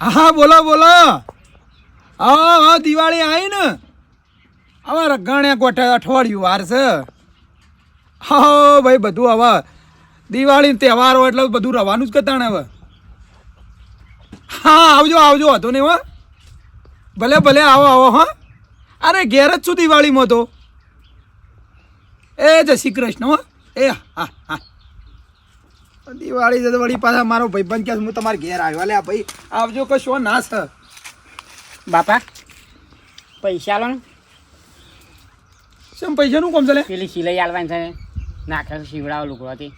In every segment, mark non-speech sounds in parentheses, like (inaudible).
હા બોલો બોલો. હા હા દિવાળી આવી ને હવે રગણ્યા ગોઠે અઠવાડિયું વાર છે. હા ભાઈ, બધું હવે દિવાળી તહેવારો એટલે બધું રવાનું જ કતાણે હવે? હા, આવજો આવજો હતો ને હો. ભલે ભલે, આવો આવો, હા. અરે, ઘેર જ છું દિવાળીમાં તો. એ જય શ્રી કૃષ્ણ હો. એ, હા હા. દિવાળી છે તો વળી પાછા મારો ભાઈબંધ કે હું તમારે ઘેર આવ્યો. અલ્યા ભાઈ આવજો કે શું ના છે. બાપા પૈસા લો શું પૈસાનું કોમ છે લે? પેલી સિલાઈ આલવાની છે નાખે શીવડાવો લુકડોથી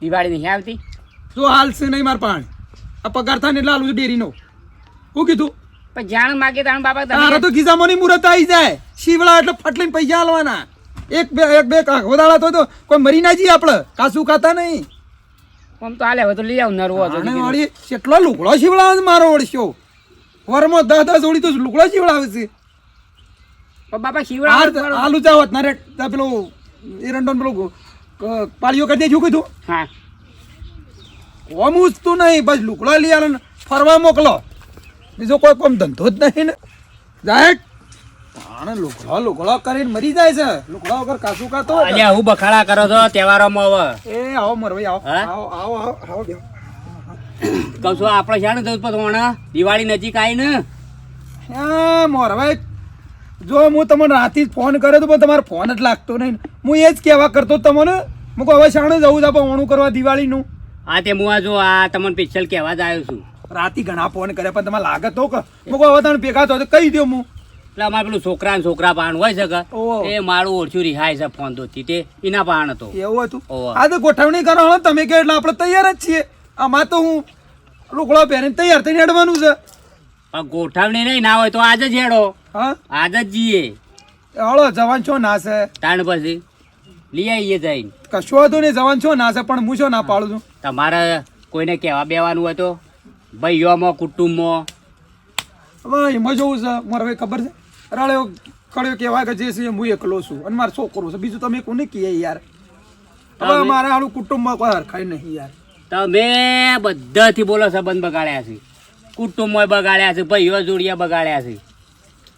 દિવાળી નહીં આવતી? જો હાલ છે નહીં માર પાણ આ પગાર થાય ને એટલે છું ડેરીનો. શું કીધું? પણ જાણ માગે તાણ બાપા તારે તો ખિસ્સામાંની મુહૂર્ત આવી જાય. શીવડા એટલે ફટલીને પૈસા આલવાના. એક બે એક બે વધારા તો તો કોઈ મરી ના જઈએ આપણે. કાસું ખાતા નહીં. આમ તો હાલે હવે તો લઈ આવું નરવો હતો વાળી કેટલો લુગડો શીવડાવે મારો ઓળશ્યો વરમાં દસ દસ ઓળી તો લુકડો શીવડાવે છે. બાપા શીવડાવો આલુ ચાવત ના રે તા પેલો એરંડોન પેલો પાળીઓ કરી દેજો કીધું? હા. કોમ ઉચતું નહીં બસ લુકડા લઈ આલો ફરવા મોકલો. બીજો કોઈ કોમ ધંધો જ નહીં ને. જાય લુકડો લુકડો કરીને મરી જાય છે. લુકડો વગર કાસું અલ્યા હું બખાડા કરો છો? તહેવારોમાં હવે એ આવો મરભાઈ આવો? આવો આવો આવો આવો કહું છું આપણે છે ને જવું પછી દિવાળી નજીક આવી ને હા મોરભાઈ જો હું તમને રાતે ફોન કર્યો તો પણ તમારો ફોન જ લાગતો નહીં. હું એ જ કહેવા કરતો તમને. હું હવે શાણે જવું છે આપણે ઓણું કરવા દિવાળીનું. હા તે હું આ જો આ તમને પિક્ચર કહેવા જ આવ્યો છું. રાતે ઘણા ફોન કર્યા પણ તમારે લાગે તો કે હું હવે તમે ભેગા થયો તો કહી દો હું એટલે અમારે પેલું છોકરા છોકરા પાન હોય છે એ મારું ઓછું રિહાય છે ફોન તો તે એના પાન હતો. એવું હતું? આ તો ગોઠવણી કરો તમે કે એટલે આપણે તૈયાર જ છીએ. આમાં તો હું લુકડો પહેરીને તૈયાર થઈને હેડવાનું છે. પણ ગોઠવણી નહીં ના હોય તો આજે જ હેડો. આજે જ જઈએ. હળો જવાન છો ના છે. તાણ પછી લઈ આવીએ જઈને. કશું હતું નહીં જવાન છો ના છે પણ હું છો ના પાડું છું. તમારે કોઈને કહેવા બેવાનું હોય તો ભાઈઓમાં કુટુંબમાં. હવે એમાં જોવું છે મારે ખબર છે? રાળ્યો કળ્યો કહેવાય કે જે છે હું એકલો છું અને મારો છોકરો છે. બીજું તમે કોને કહીએ યાર? હવે મારા હાલું કુટુંબમાં કોઈ હરખાય નહીં યાર. તમે બધાથી બોલો સંબંધ બગાડ્યા છે. કુટુંબમાં બગાડ્યા છે ભાઈઓ જોડિયા બગાડ્યા છે.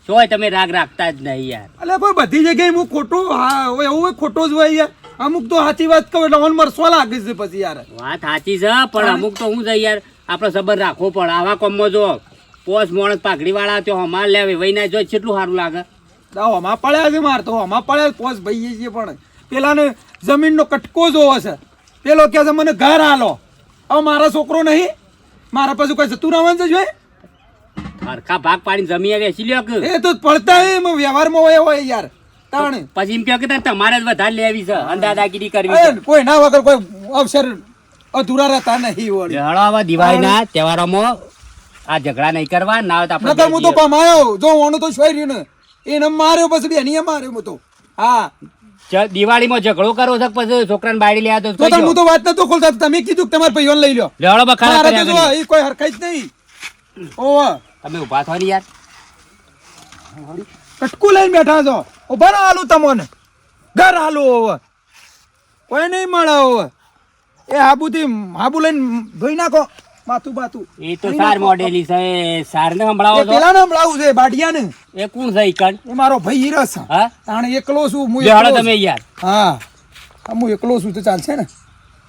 તોય તમે રાગ રાખતા જ નહીં યાર. એટલે કોઈ બધી જગ્યાએ હું ખોટો હા એવું હોય ખોટો જ હોય યાર. અમુક તો સાચી વાત કહું એટલે મને મરસો લાગે છે પછી યાર. વાત સાચી છે પણ અમુક તો હું છે યાર આપણે સંબંધ રાખવો પડે. આવા કોમમાં જો. પોસ મોણસ પાઘડી વાળા તો હમાર લે વહી ના જો કેટલું સારું લાગે? દાવ હમા પડ્યા છે માર તો હમા પડ્યા પોસ ભાઈ છે પણ. પેલાને જમીનનો કટકો જોવો છે. પેલો કહે છે મને ઘર હાલો હવે મારા છોકરો નહીં. મારા પાછું કઈ જતું રહેવાનું છે જોઈ હરખા ભાગ પાડીને જમીએ વેચી લ્યો કે? એ તો પડતા હે એમાં વ્યવહારમાં હોય હોય યાર. તાણે. પછી એમ કહો કે તમારે જ વધારે લેવી છે અંદાદાગીરી કરવી કોઈ ના વગર કોઈ અવસર અધૂરા રહેતા નહીં છે દિવાળીના તહેવારોમાં આ ઝઘડા નહીં કરવા ના હોય તો નકર હું તો પમાયો જો ઓણું તો છોઈ રહ્યો ને એને માર્યો પછી બેનીએ માર્યો હું તો. હા. દિવાળીમાં ઝઘડો કરો છો પછી છોકરાને બાળી લે તો તો હું તો વાત નતો ખોલતા. તમે કીધું કે તમારા ભાઈઓને લઈ લ્યો. લેવડો બખાડા કરે જો એ કોઈ હરખાઈ જ નહીં. ઓવા તમે ઊભા થો ને યાર. કટકુ લઈને બેઠા છો. ઊભા રહો હાલું તમને. ઘર હાલું હવે. કોઈ નહીં મળે હવે. એ હાબુથી હાબુ લઈને ધોઈ નાખો. માથું બાતું એ તો સાર મોડેલી છે સાર ને સંભળાવો તો પેલા ને સંભળાવું છે બાડિયાને. એ કોણ છે ઈકણ એ મારો ભાઈ હીરસ. હા? તાણે એકલો છું હું એકલો તમે યાર. હા. હા, એકલો છું તો ચાલશે ને?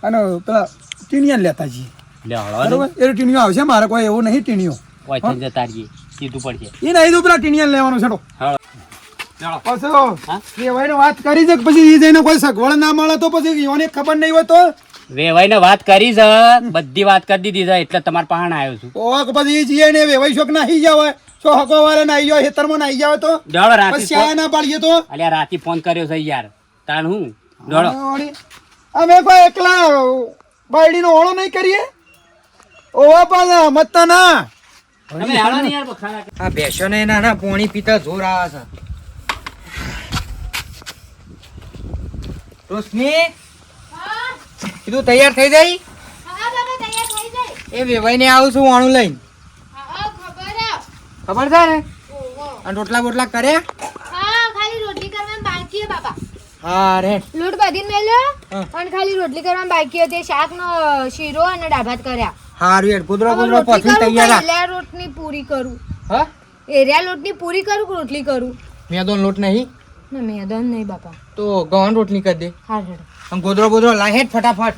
અને પેલા ટીણિયા લેતા જઈએ. બરોબર? એ ટીણિયો આવશે મારે કોઈ એવું નહીં ટીણિયો. કોઈ થઈને જતા રહીએ સીધું પડશે. એ નહીં તો પેલા ટીણિયા લેવાનું છેડો. પછી. વાત કરી છે પછી એ જઈને કોઈ સગવડ ના મળે તો પછી યોને ખબર નહીં હોય તો વેવાઈ ને વાત કરી છે બધી વાત કરી દીધી છે એટલે તમારા પાસે આવ્યો છું. ઓક પછી જીએ ને વેવાઈ શોક નાહી જાવ છો હકો વાળે નાહી જાવ હેતરમાં નાહી જાવ તો? દોડો રાતે પછી ના પાડીએ તો? અલ્યા રાતે ફોન કર્યો છે યાર. તાણ હું? દોડો. અમે કોઈ એકલા બાયડીનો ઓળો નહીં કરીએ? ઓવા પણ મત ના તમે હાલો ને ના ના આ ને પોણી પીતા જોર આવે છે. રોશની કીધું તૈયાર થઈ જાય? એ વેવાઈ ને આવું છું વાણું લઈને. ખબર છે ને? અને રોટલા બોટલા કરે હા રોટલી કરવાની બાકી હે બાબા હા રે. લોટ બધીને મેલ્યો અને ખાલી રોટલી કરવાની બાકી હતી. શાક નો શીરો અને ડાભાત કર્યા. હારું તૈયાર રોટની પૂરી કરું? હા? એરિયા લોટની પૂરી કરું રોટલી કરું? મેદોન લોટ નહીં. ના મેદાન નહીં બાપા. તો ગવાન રોટલી કરી દે. હા આમ ગોદરો ગોદરો લાહે ફટાફટ.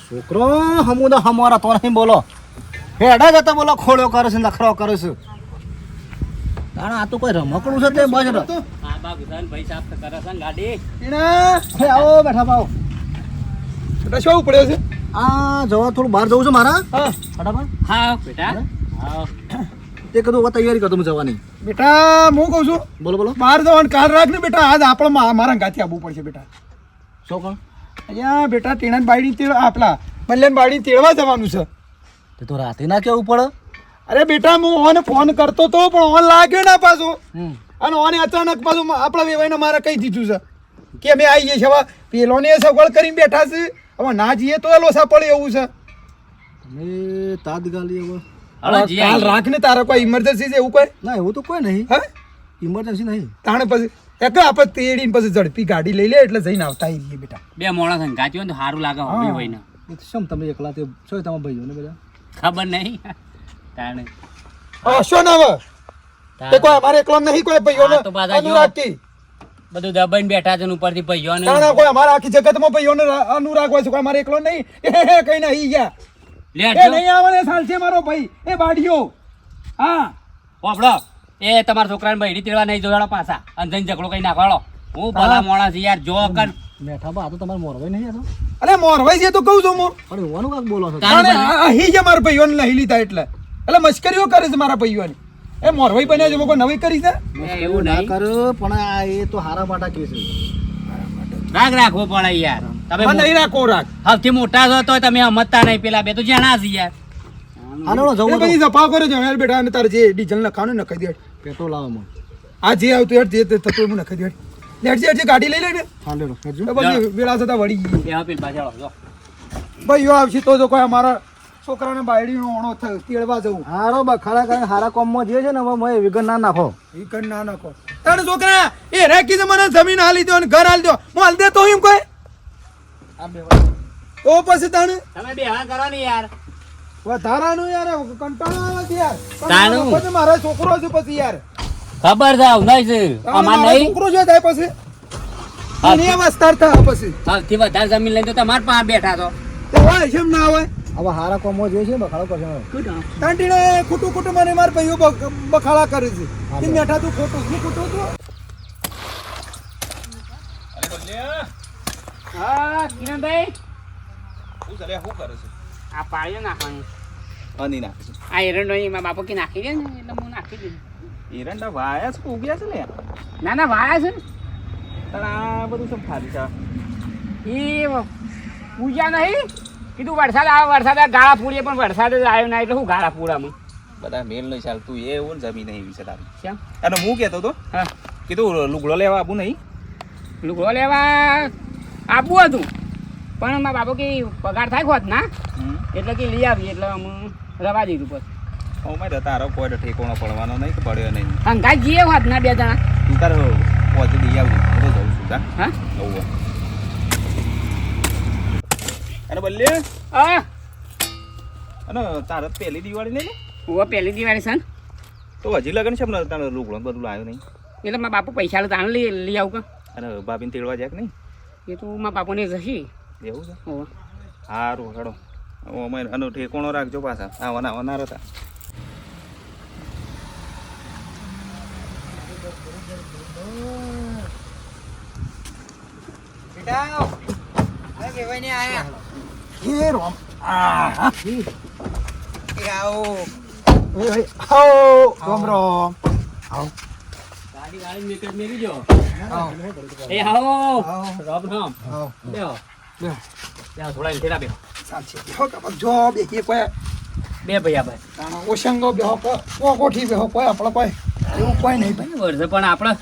છોકરો હમુ તો હમારા તો નહીં બોલો. હેડા જતા બોલો ખોળો કરે છે નખરો કરે છે. તાણે આ તો કોઈ રમકડું છે તે બજ ર- હા બા ગુસાન ભાઈ સાફ કરે છે ગાડી. ટીણા હે આવો બેઠા પાઓ બેટા શું પડ્યો છે? આ જવા થોડું બહાર જવું છે મારા? હા. ફટાફટ. હા બેટા. હા. તે કીધું હવે તૈયારી કરતો હું જવાની. બેટા હું કહું છું બોલો બોલો. બહાર જવાનું કાર રાખ ને બેટા આજ આપણે મારા ગાથી આવવું પડશે બેટા. શું કહો? અહીંયા બેટા ટીણા બાયડી તેડ આપલા મલ્યાન બાયડી તેડવા જવાનું છે. તે તો રાતે ના કેવું પડે? અરે બેટા હું ઓને ફોન કરતો તો પણ ઓન લાગ્યો ના પાછો. અને ઓને અચાનક પાછું આપણા વેવાઈને મારે કહી દીધું છે કે અમે આવીએ છીએ. હવે પેલોને સગવડ કરીને બેઠા છે. હવે ના જઈએ તો એ લોસા પડે એવું છે. તમે તાત ગાલી હવે. કાલ આવીએ. રાખ ને તારા કોઈ ઇમરજન્સી છે એવું કોઈ? ના એવું તો કોઈ નહીં. હા? ઇમરજન્સી નહીં. તાણે પછી એક આપણે તેડીને પછી ઝડપી ગાડી લઈ લે એટલે જઈને આવતા આવીએ બેટા. બે મોણા સંગાતી હોય તો સારું લાગે હોય હોય ને શું તમે એકલા તે છો તમે ભાઈઓ ને બધા? ખબર નહીં. તાણે. હા શું ના તે કોઈ અમારે એકલો નહીં કોઈ ભાઈઓ ને તો અનુરાગ કી બધું દબાઈને બેઠા છે ને ઉપરથી ભાઈઓ ને તાણે કોઈ અમારા આખી જગતમાં ભાઈઓ ને અનુરાગ હોય છે કોઈ અમારે એકલો નહીં. (laughs) કઈ નહીં ગયા. લેટ એ નહીં આવે ને છે મારો ભાઈ. એ બાડીઓ હા. પોપડો એ તમારા છોકરાને બૈરી તેડવા નહીં જોવાડો પાછા. અને જઈને ઝઘડો કઈ નાખવાડો હું ભલા મોણા યાર જો કર. મેઠા બા આ તો તમારે મોરવાઈ નહીં આ અરે મોરવાઈ છે તો કહું છું હું. પણ એવાનું કાંક બોલો છો? અહીં જ મારા ભાઈઓને નહીં લીધા એટલે. એટલે મશ્કરીઓ કરે છે મારા ભાઈઓની. એ મોરભાઈ બન્યા છે નવી કરી છે? એવું ના નહીં. પણ આ એ તો હારા માટા કે છે. રાગ રાખવો પડે યાર. તમે નહીં રાખો રાખ. સૌથી મોટા છો તો તમે સમજતા નહીં પેલા બે તો જાણા છે યાર જવું સફા કરે છે બેટા અને તારે જે ડીઝલ નખાનું નખાઈ દે. પેટ્રોલ મને. આ જે આવતું યાર જે થતું હોય નખાઈ દે. ગાડી લઈ લે ને. હા લેડો પછી વેળા થતા વળી ગઈ. બે પેલ પાછળ જો. ભાઈઓ આવશે તો જો કોઈ અમારા છોકરાને બાયડીનો ઓણો થયો તેડવા જવું. હારો બખાડા કરીને હારા કોમમાં જે છે ને હવે મેં વિગન ના નાખો. વિઘન ના નાખો. તારે છોકરા એ રાખી છે મને જમીન હાલી દો અને ઘર હાલી દો હું હાલ દેતો એમ કોઈ તો પછી તાણે? તમે બે હા કરો ને યાર. વધારાનું યાર કંટાળો આવે છે યાર. તાનું. પછી મારો છોકરો છે પછી યાર. ખબર છે નહીં છે. અમાર નહીં? છોકરો છે થાય પછી? હા. નિયમ અસ્તાર પછી. સૌથી વધારે જમીન લઈને તો તમારા પાસે બેઠા તો હોય છે ના હોય. હવે હારા કોમમાં જે છે બખાડો કરશે. તાંટીને ખોટું ખોટું મને મારા ભાઈઓ બખાડા કરે છે. તે મેઠા તું ખોટું શું ખોટું તું હા કિરણભાઈ. આ પાળીઓ નાખવાની. નાખે છે. આ એરંડો એમાં બાપો કે નાખી દે ને એટલે હું નાખી દઉં. એરંડા વાયા છે ઉગ્યા છે ને ના ના વાયા છે ને. આ બધું શું ખાલી છે? એ પૂજા નહીં. કીધું વરસાદ આવે વરસાદ આવે ગાળા પૂરીએ પણ વરસાદ જ આવ્યો ના એટલે શું ગાળા પૂરામાં? બધા મેલ નહીં ચાલતું એ એવું ને જમીન એવી છે તારી. કેમ? અને હું કહેતો તો હા. કીધું લુગડો લેવા આપું નહીં. લુગડો લેવા આપવું હતું. પણ મારા બાપો કે પગાર થાય ખોત ના? એટલે કે લઈ આવી એટલે અમે રવા દીધું પછી ઓમે તારો કોઈ ઠેકોણો પડવાનો નહીં કે પડ્યો નહીં? અંગાજ જઈએ હોત ના બે જણા. તું તારે પહોંચી દઈ આવજે હું તો જઉં છું તા હા? હોવે. અરે બલ્લે? હા. અને તારે પહેલી દિવાળી નહીં ને હું પહેલી દિવાળી છે તો હજી લગન છે તારે લુગડો બધું લાવ્યો નહીં? એટલે મારા બાપુ પૈસા તાણ લઈ લઈ આવું કે. અને ભાભીને તેડવા જાય કે નહીં? એ તો મારા બાપુને જશી એવું છે? ઓ સારું હેડો અમે આનો ઠેકોણો રાખજો પાછા. હતા આ વના એ આવો. રોમ રોમ. આવો. બે ભૈયા ભાઈ. તાણો ઓશંગો બેહો કોઈ. કોઠી બેહો કોઈ આપણે કોઈ. એવું કોઈ નહીં ભાઈ. વર્ષે પણ આપણે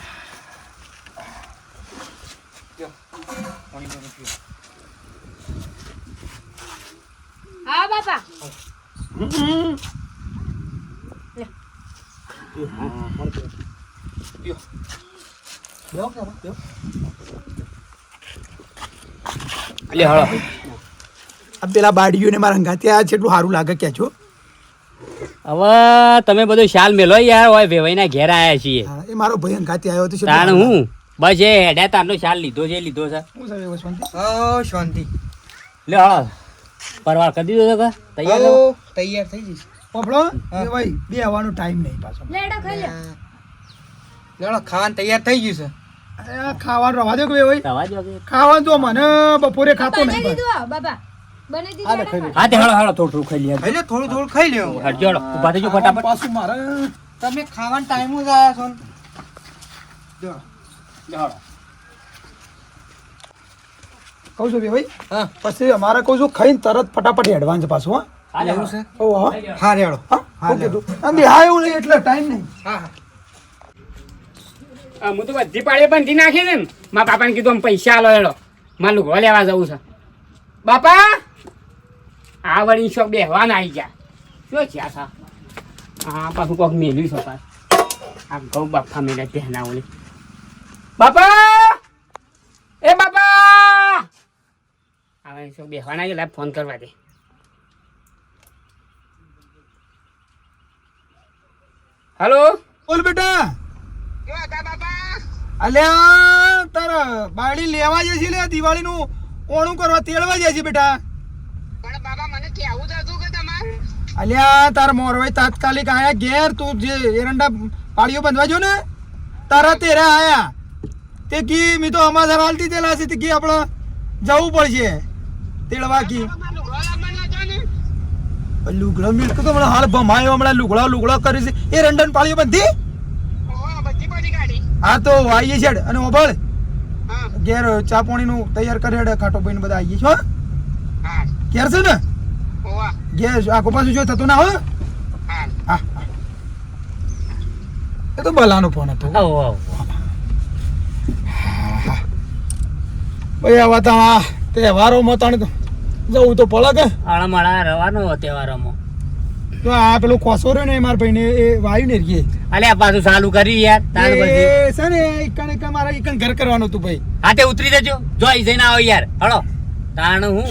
હા બાપા. લે હળો. આ પેલા બાડીઓને મારા હંગાતે આ છે એટલું સારું લાગે કે છો હવે તમે બધું શાલ મેલો યાર હોય વેવાઈના ઘેર આયા છીએ. એ મારો ભાઈ હંગાતે આવ્યો તો તાણ હું? બસ એ હેડ્યા તારનો શાલ લીધો છે લીધો છે. હું સાહેબ શાંતિ? ઓ શાંતિ. લે હળો પરવાર કરી દીધો કે? તૈયાર તૈયાર થઈ જઈશ. પોપડો એ ભાઈ બે આવવાનો ટાઈમ નહીં પાછો. લેડો ખાઈ લે. ચાલો ખાવાનું તૈયાર થઈ ગયું છે. અરે ખાવાનું રવા દો કે ભાઈ. રવા દો કે. ખાવાનું તો મને બપોરે ખાતો નહીં દીધું બાબા. બનાવી દીધું ખાઈ હા તે હળો હળો થોડું થોડું ખાઈ લે. ખાઈ લો થોડું થોડું ખાઈ લ્યો હટજો હળો ઊભા થજો ફટાફટ. પાછું મારે. તમે ખાવાનો ટાઈમ જ આયા છો. જો. કહું છું ભાઈ હા. પછી અમારે કહું છું ખાઈને તરત ફટાફટ એડવાન્સ પાછું હા. એવું. છે? હા રેડો હા હા, એવું નહીં એટલે ટાઈમ નહીં. હા હા. આ હું તો બધી પાડીએ બંધી નાખી દે ને. મારા બાપાને કીધું પૈસા આલો એડો મારે લુગડો લેવા જવું છે. બાપા! આ વળી શોખ બેહવાના આવી ગયા. શું છે? આ હા, પાછું કોક મેલ્યું છે પાછું. આ ઘઉં બાપા મેળે ઓલી બાપા! એ બાપા! હવે શું બેહવાના ગયા. ફોન કરવા દે. હલો? બોલ બેટા! અલ્યા તારા બાળી લેવા જાય છે લે દિવાળીનું ઓણું કરવા તેડવા જાય છે બેટા. બાબા મને અલ્યા તાર મોરવાઈ તાત્કાલિક આયા ઘેર તું જે એરંડા પાડીઓ બંધવા જો ને તારા તેરા આયા. તે કી મી તો અમારા હાલતી તેલા છે તે કી આપણે જવું પડશે. તેડવા કી લુગડા મિલ્ક તો હમણાં હાલ ભમાયો હમણાં લુગડા લુગડા કરી છે. એ રંડન પાડીઓ બંધી? હા તો આવીએ છે અને ઓભળ ઘેર ચા પાણીનું તૈયાર કરી હેડે ખાટો ભાઈ બધા આવીએ છો ઘેર છે ને? ઘેર આખો પાછું જો થતું ના હો. એ તો બલાનો ફોન હતો. ભાઈ આવા તો તહેવારોમાં તાણે તો જવું તો પડે કે? આળમાળા રવાનો તહેવારોમાં. તો આ પેલું ખોસો રહ્યો ને એ મારા ભાઈને એ વાયુ ને રીએ અલ્યા પાછું ચાલુ કરી યાર તાર પછી. એ છે ને એકણ એકણ મારા એકણ ઘર કરવાનું હતું ભાઈ. હા તે ઉતરી દેજો જો આઈ જઈને આવો યાર. હળો. તાણ હું.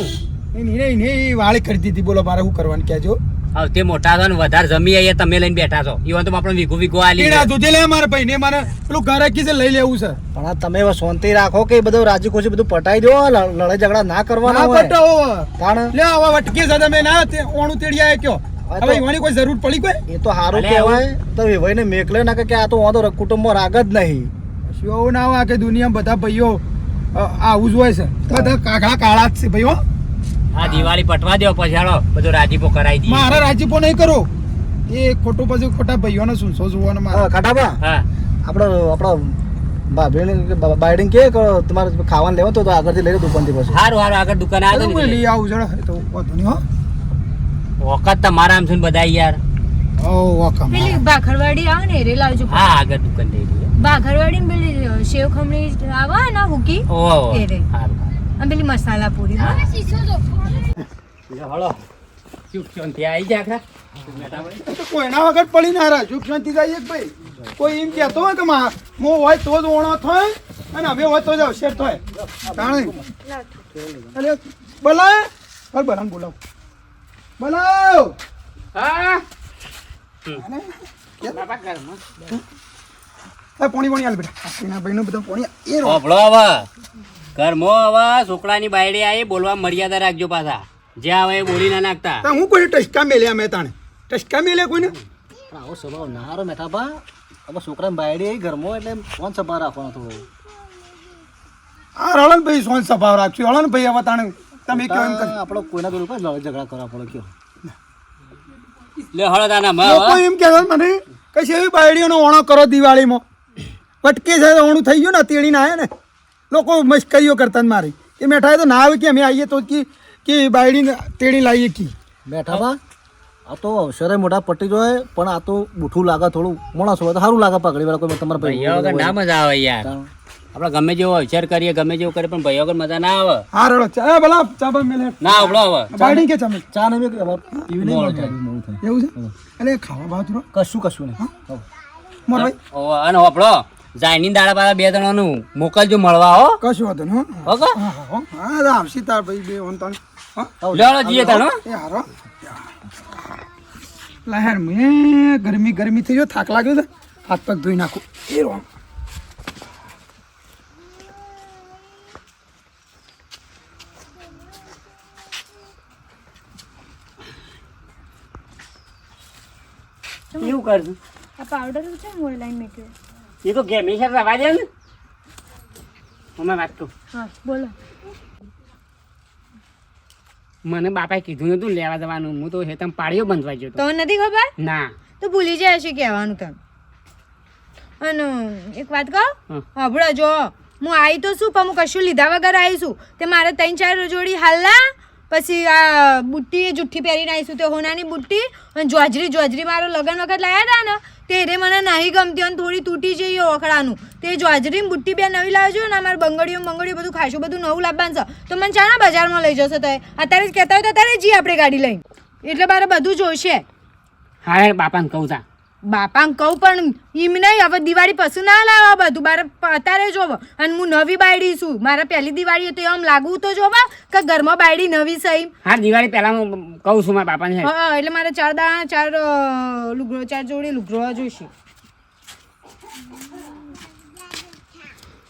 એ નહીં નહીં નહીં વાળી કરી દીધી. બોલો મારે શું કરવાનું કહેજો. હવે તે મોટા છો ને વધારે જમી આવીએ તમે લઈને બેઠા છો. ઈવન તો આપણે વીઘું વીઘું આલી એના દૂધે લે મારા ભાઈને મારે પેલું ઘરે છે લઈ લેવું છે. પણ આ તમે શાંતિ રાખો કે બધું રાજી ખુશી બધું પટાઈ દો લડાઈ ઝઘડા ના કરવાના હોય. પટાવો. તાણ? લે આવા વટકી છે તમે ના ઓણું તેડી આયા કયો. હવે ઈવાની કોઈ જરૂર પડી કોઈ? એ તો સારું કહેવાય તો વિભાઈને મેકલે ના કે આ તો વાંધો કુટુંબમાં રાગ જ નહીં. શું એવું ના હોય કે દુનિયા બધા ભાઈઓ આવું જ હોય છે. બધા કાગડા કાળા જ છે ભાઈઓ. આ દિવાળી પટવા દેવો પછી હાલો બધું રાજીપો કરાવી દઈએ મારા રાજીપો નહીં કરો. એ ખોટું પછી ખોટા ભાઈઓને સુનસો જોવાનો મારે. ખાટાબા હા. આપણો આપણો કે તમારે ખાવાનું લેવા તો આગળથી લઈ લો દુકાનથી પછી. સારું સારું આગળ દુકાન ને લઈ આવું જરા તો વાંધો નહીં હો. વખત તમારા આમ છે બધા યાર. ઓ વાકમ પેલી બાખરવાડી આવે ને રે લાવજો હા આગળ દુકાન લઈ લઈએ. ભાખરવાડી ને પેલી સેવ ખમણી આવે ને હુકી એ રે. અને પેલી મસાલા પૂરી હા. હા. હળો. ચૂપ શાંતિ આવી જાય આખા કોઈના વગર પડી ના રહ્યા સુખ શાંતિ જાય એક ભાઈ? કોઈ એમ કહેતો હોય કે માં મો હોય તો જ ઓણો થાય અને હવે હોય તો જ અવસર થાય. જાણે અરે બરામ બોલાવ. હા. આ પોણી પોણી હાલ બેટા. ભાઈ નું બધું પોણી એ રો હોભળો હવે. ઘરમાં હવે છોકરાની બાયડી આવી બોલવા મર્યાદા રાખજો પાછા. જે આવે એ બોલી ના નાખતા. હું કોઈ ટચકા મેલ્યા મેં તાણે ટચકા મેલ્યા કોઈને? પણ આવો સ્વભાવ ના હારો મેઠાબા હવે છોકરાને બાયડી આવી ઘરમાં એટલે ફોન સભા રાખવાનો થોડો. આ રળન ભાઈ સોન સભાવ રાખશું રળન ભાઈ હવે તાણે તમે કેવો એમ કરી. આપણો કોઈના કોઈ લડાઈ ઝઘડા કરવા પડે કયો. લે હળો તાના લોકો એમ કહેવા મને કઈ એવી બાયડીઓનો ઓણો કરો દિવાળીમાં. વટકે છે ઓણું થઈ ગયું ને તેડીને આવે ને. લોકો મશ્કરીઓ કરતા ને મારી. એ મેઠાએ તો ના આવે કે અમે આવીએ તો કે કે બાયડીને તેડી લાવીએ કી. મેઠાબા આ તો અવસરે મોટા પટી જોય પણ આ તો બુઠું લાગે થોડું. મોણસ હોય તો સારું લાગે પકડી વાળા કોઈ તમારા ભાઈઓ વગર ના આવે યાર. આપણે ગમે જેવો વિચાર કરીએ ગમે જેવું કરીએ પણ ભાઈઓ વગર મજા ના આવે. હા રડો. ચા ભલા ચા બા મેલે. ના આવડો હવે બાયડી કે ચા ચા ને પીવી નહીં થાય. એવું છે? એટલે ખાવા થોડો? કશું કશું નહીં. હો. મોર ભાઈ? ઓ અને હોપડો જાયની દાડા પાડા બે જણાનું મોકલજો મળવા હો. કશું વાંધો નહીં હો. હો આવશે તાર ભાઈ બે ઓન તણ હા? લેવડો જઈએ તાનો એ હારો. લહેર મેં ગરમી ગરમી થઈ ગયો થાક લાગ્યો છે. હાથ પગ ધોઈ નાખું. એ રોમ. એવું કરશું આ પાવડર છે ને લાઈન મેક્યો એ તો ગેમ છે રવા દે ને. અમે વાત તો હા બોલો. મને બાપાએ કીધું નતું લેવા જવાનું. હું તો હેતમ પાડ્યો બંધવા ગયો તો નથી ખબર? ના. તો ભૂલી જાય છે કહેવાનું તમે. અને એક વાત કહો. હબળો જો હું આવી તો શું પણ હું કશું લીધા વગર આવી છું. તે મારે ત્રણ ચાર જોડી હાલના? પછી આ બુટ્ટી જુઠ્ઠી પહેરીને આવીશું તે હોનાની બુટ્ટી અને જોજરી જોજરી મારો લગન વખત લાવ્યા હતા ને, તે રે મને નહીં ગમતી અને થોડી તૂટી જઈએ ઓખડાનું. તે જોજરી ને બુટ્ટી બે નવી લાવજો ને, અમારે બંગડીઓ બંગડીઓ બધું ખાશું બધું નવું લાવવાનું છે. તો મને ચાના બજારમાં લઈ જશો તો અત્યારે જ કહેતા હોય તો અત્યારે જઈએ આપણે ગાડી લઈને. એટલે મારે બધું જોઈશે. હા બાપાને કહું તા બાપાને કહું પણ એમ નહીં હવે દિવાળી પછી ના લાવવા બધું. મારે અત્યારે જોવો. અને હું નવી બાયડી છું. મારે પહેલી દિવાળી હતી આમ લાગુ તો જોવા કે ઘરમાં બાયડી નવી સહી હા દિવાળી પહેલા હું કહું છું મારા બાપાને હા એટલે મારે ચાર દાણા ચાર લુગડો ચાર જોડી લુગડો જોઈશે.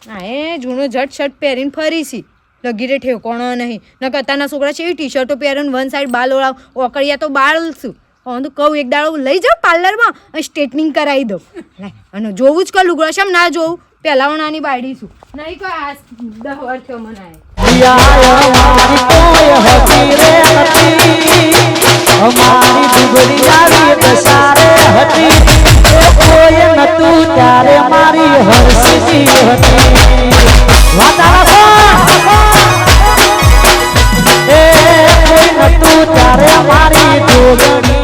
હા એ જૂનો જટ શર્ટ પહેરીને ફરી છી લગીરે ઠેકોણો નહીં. ન કરતાના છોકરા છે એવી ટી શર્ટો પહેરીને વન સાઈડ બાલ ઓળાવ ઓકળિયા તો બાળ છું હું તો કહું, એક દાડો લઈ જાઉં પાર્લરમાં અને સ્ટ્રેટનિંગ કરાવી દઉં. અને જોવું જ કરું લુગડો છે ના જોવું. પહેલાં હું નાની બાયડી છું. નહીં કોઈ આ દહ વર્ષ મારી તું તારે મારી ઢોલની